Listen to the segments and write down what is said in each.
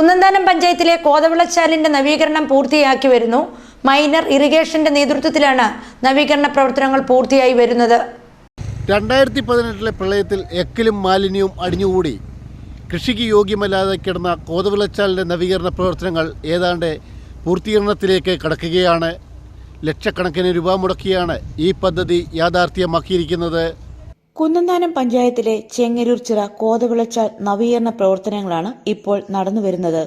കുന്നന്താനം പഞ്ചായത്തിലെ കോതവിളച്ചാലിന്റെ നവീകരണം പൂർത്തിയാക്കി വരുന്നു. മൈനർ ഇറിഗേഷന്റെ നേതൃത്വത്തിലാണ് നവീകരണ പ്രവർത്തനങ്ങൾ പൂർത്തിയായി വരുന്നത്. രണ്ടായിരത്തി പതിനെട്ടിലെ പ്രളയത്തിൽ എക്കിലും മാലിന്യവും അടിഞ്ഞുകൂടി. കൃഷിക്ക് യോഗ്യമല്ലാതെ കിടന്ന കോതവിളച്ചാലിന്റെ നവീകരണ പ്രവർത്തനങ്ങൾ ഏതാണ്ട് പൂർത്തീകരണത്തിലേക്ക് കടക്കുകയാണ്. ലക്ഷക്കണക്കിന് രൂപ മുടക്കിയാണ് ഈ പദ്ധതി യാഥാർത്ഥ്യമാക്കിയിരിക്കുന്നത്. കുന്നന്താനം പഞ്ചായത്തിലെ ചെങ്ങരൂർ ചിറ കോതവിളച്ചാൽ നവീകരണ പ്രവർത്തനങ്ങളാണ് ഇപ്പോൾ നടന്നുവരുന്നത്.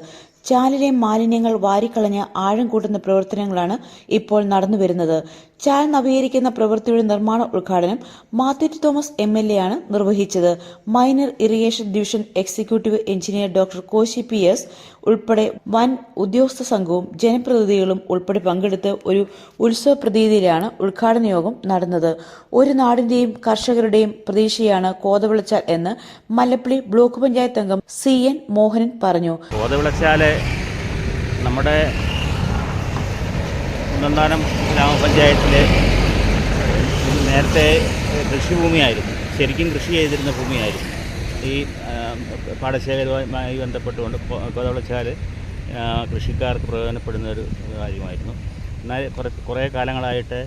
ചാലിലെ മാലിന്യങ്ങൾ വാരിക്കളഞ്ഞ് ആഴം കൂട്ടുന്ന പ്രവർത്തനങ്ങളാണ് ഇപ്പോൾ നടന്നുവരുന്നത്. ചാൽ നവീകരിക്കുന്ന പ്രവൃത്തിയുടെ നിർമ്മാണ ഉദ്ഘാടനം Mathew Thomas M L A ആണ് നിർവഹിച്ചത്. Minor irrigation division executive engineer doctor Koshy P S ഉൾപ്പെടെ വൻ ഉദ്യോഗസ്ഥ സംഘവും ജനപ്രതിനിധികളും ഉൾപ്പെടെ പങ്കെടുത്ത് ഒരു ഉത്സവ പ്രതീതിയിലാണ് ഉദ്ഘാടന യോഗം നടന്നത്. ഒരു നാടിന്റെയും കർഷകരുടെയും പ്രതീക്ഷയാണ് കോതവിളച്ചാൽ എന്ന് മല്ലപ്പള്ളി ബ്ലോക്ക് പഞ്ചായത്ത് അംഗം സി എൻ മോഹനൻ പറഞ്ഞു. നമ്മുടെ കുന്നന്താനം ഗ്രാമപഞ്ചായത്തിലെ നേരത്തെ കൃഷിഭൂമിയായിരുന്നു. ശരിക്കും കൃഷി ചെയ്തിരുന്ന ഭൂമിയായിരുന്നു. ഈ പാടശേഖരവുമായി ബന്ധപ്പെട്ടുകൊണ്ട് കൊതവളച്ചാൽ കൃഷിക്കാർക്ക് പ്രയോജനപ്പെടുന്ന ഒരു കാര്യമായിരുന്നു. എന്നാൽ കുറേ കുറേ കാലങ്ങളായിട്ട്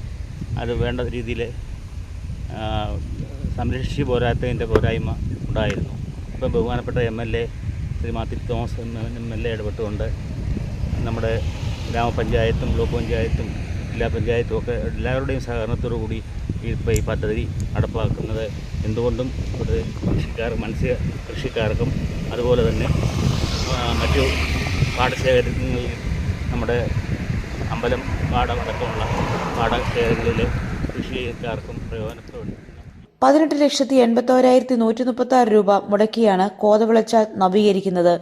അത് വേണ്ട രീതിയിൽ സംരക്ഷിച്ച് പോരാത്തതിന്റെ പോരായ്മ ഉണ്ടായിരുന്നു. ഇപ്പം ബഹുമാനപ്പെട്ട M L A Shri Mathew Thomas M L A ഇടപെട്ടുകൊണ്ട് നമ്മുടെ ഗ്രാമപഞ്ചായത്തും ബ്ലോക്ക് പഞ്ചായത്തും ജില്ലാ പഞ്ചായത്തും ഒക്കെ എല്ലാവരുടെയും സഹകരണത്തോടു കൂടി ഇപ്പോൾ ഈ പദ്ധതി നടപ്പാക്കുന്നത്. എന്തുകൊണ്ടും ഒരു കൃഷിക്കാർ മത്സ്യ കൃഷിക്കാർക്കും അതുപോലെ തന്നെ മറ്റു പാടശേഖരങ്ങളിൽ നമ്മുടെ അമ്പലം പാടം അടക്കമുള്ള പാടശേഖരങ്ങളിലെ കൃഷിക്കാർക്കും പ്രയോജനപ്പെടുന്നു പതിനെട്ട് ലക്ഷത്തി എൺപത്തോരായിരത്തി നൂറ്റി മുപ്പത്തി ആറ് രൂപ മുടക്കിയാണ് കോതവിളച്ചാൽ നവീകരിക്കുന്നത്.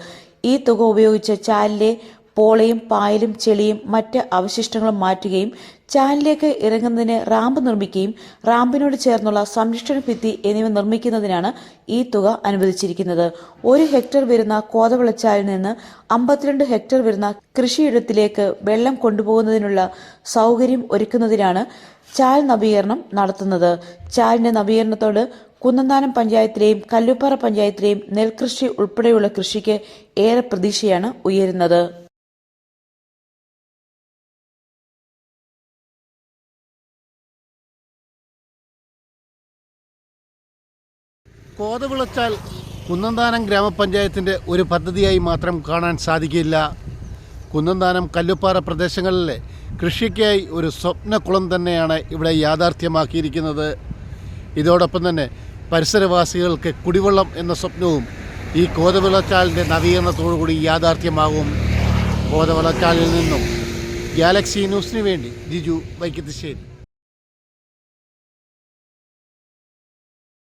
ഈ തുക ഉപയോഗിച്ച് ചാലിലെ പോളയും പായലും ചെളിയും മറ്റ് അവശിഷ്ടങ്ങളും മാറ്റുകയും ചാനലിലേക്ക് ഇറങ്ങുന്നതിന് റാമ്പ് നിർമ്മിക്കുകയും റാമ്പിനോട് ചേർന്നുള്ള സംരക്ഷണ ഭിത്തി എന്നിവ നിർമ്മിക്കുന്നതിനാണ് ഈ തുക അനുവദിച്ചിരിക്കുന്നത്. ഒരു ഹെക്ടർ വരുന്ന കോതവിളച്ചാലിൽ നിന്ന് അമ്പത്തിരണ്ട് ഹെക്ടർ വരുന്ന കൃഷിയിടത്തിലേക്ക് വെള്ളം കൊണ്ടുപോകുന്നതിനുള്ള സൗകര്യം ഒരുക്കുന്നതിനാണ് ചാൽ നവീകരണം നടത്തുന്നത്. ചാലിന്റെ നവീകരണത്തോട് കുന്നന്താനം പഞ്ചായത്തിലെയും കല്ലുപ്പാറ പഞ്ചായത്തിലെയും നെൽകൃഷി ഉൾപ്പെടെയുള്ള കൃഷിക്ക് ഏറെ പ്രതീക്ഷയാണ് ഉയരുന്നത്. കോതവിളച്ചാൽ കുന്നന്താനം ഗ്രാമപഞ്ചായത്തിന്റെ ഒരു പദ്ധതിയായി മാത്രം കാണാൻ സാധിക്കില്ല. കുന്നന്താനം കല്ലുപ്പാറ പ്രദേശങ്ങളിലെ കൃഷിക്കായി ഒരു സ്വപ്നക്കുളം തന്നെയാണ് ഇവിടെ യാഥാർത്ഥ്യമാക്കിയിരിക്കുന്നത്. ഇതോടൊപ്പം തന്നെ പരിസരവാസികൾക്ക് കുടിവെള്ളം എന്ന സ്വപ്നവും ഈ കോതവിളച്ചാലിന്റെ നവീകരണത്തോടുകൂടി യാഥാർത്ഥ്യമാകും. കോതവിളച്ചാലിൽ നിന്നും ഗാലക്സി ന്യൂസിന് വേണ്ടി ജിജു വൈക്കത്തിശ്ശേരി